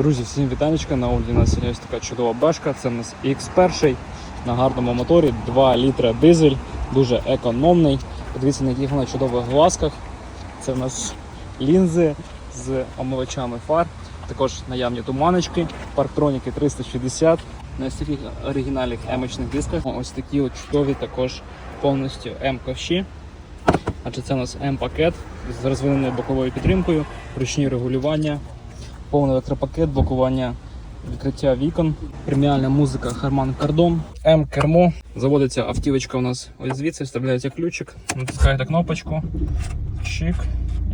Друзі, всім вітанечка. На Олді у нас сьогодні ось така чудова бешка. Це у нас X1 на гарному моторі, 2 літра дизель, дуже економний. Подивіться, на яких вона чудових глазках. Це в нас лінзи з омивачами фар. Також наявні туманочки, парктроніки 360. На ось оригінальних емочних дисках. Ось такі от чудові також повністю М-ковші. Адже це у нас М-пакет з розвиненою боковою підтримкою, ручні регулювання, повний електропакет, блокування відкриття вікон, преміальна музика Harman Kardon, М-кермо. Заводиться автівочка у нас ось звідси, вставляється ключик, натискаєте кнопочку, чик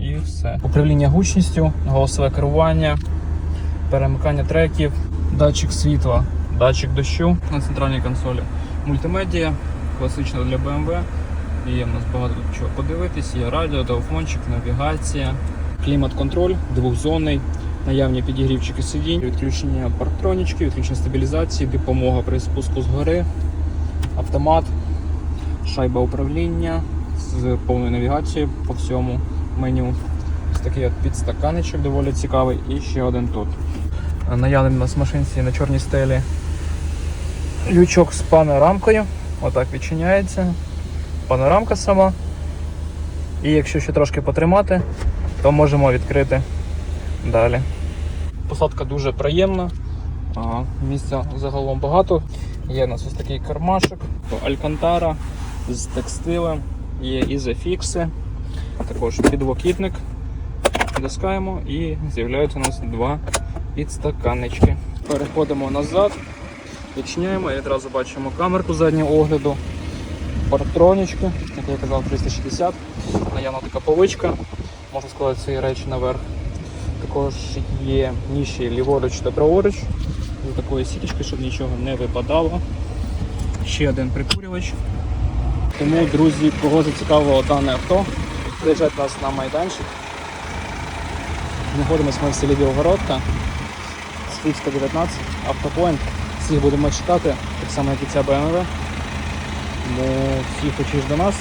і все. Управління гучністю, голосове керування, перемикання треків, датчик світла, датчик дощу на центральній консолі, мультимедіа, класично для BMW. Є в нас багато чого подивитись, є радіо, телефончик, навігація, клімат-контроль, двохзонний, наявні підігрівчики сидінь, відключення парктронічки, відключення стабілізації, допомога при спуску з гори, автомат, шайба управління з повною навігацією по всьому меню. Ось такий от підстаканечок доволі цікавий і ще один тут. Наявний у нас в машинці на чорній стелі лючок з панорамкою. Отак відчиняється панорамка сама. І якщо ще трошки потримати, то можемо відкрити далі. Посадка дуже приємна, а, місця загалом багато. Є у нас ось такий кармашок, алькантара з текстилем, є ізофікси, також підлокітник. Натискаємо і з'являються у нас два підстаканнички. Переходимо назад, відчиняємо і одразу бачимо камерку заднього огляду парктронічки, як я казав, 360. Наявна така поличка, можна складати ці речі наверх. Також є ніші ліворуч та праворуч з такої сіточки, щоб нічого не випадало. Ще один прикурювач. Тому, друзі, кого зацікавило дане авто, приїжджайте нас на майданчик. Знаходимося ми в селі Білогородка, Скрипська 19, автопоінт. Всіх будемо чекати, так само як і ця BMW. Тому всі хочеш до нас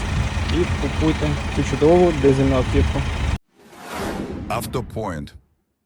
і купуйте цю чудову дизельну автівку. Автопоінт.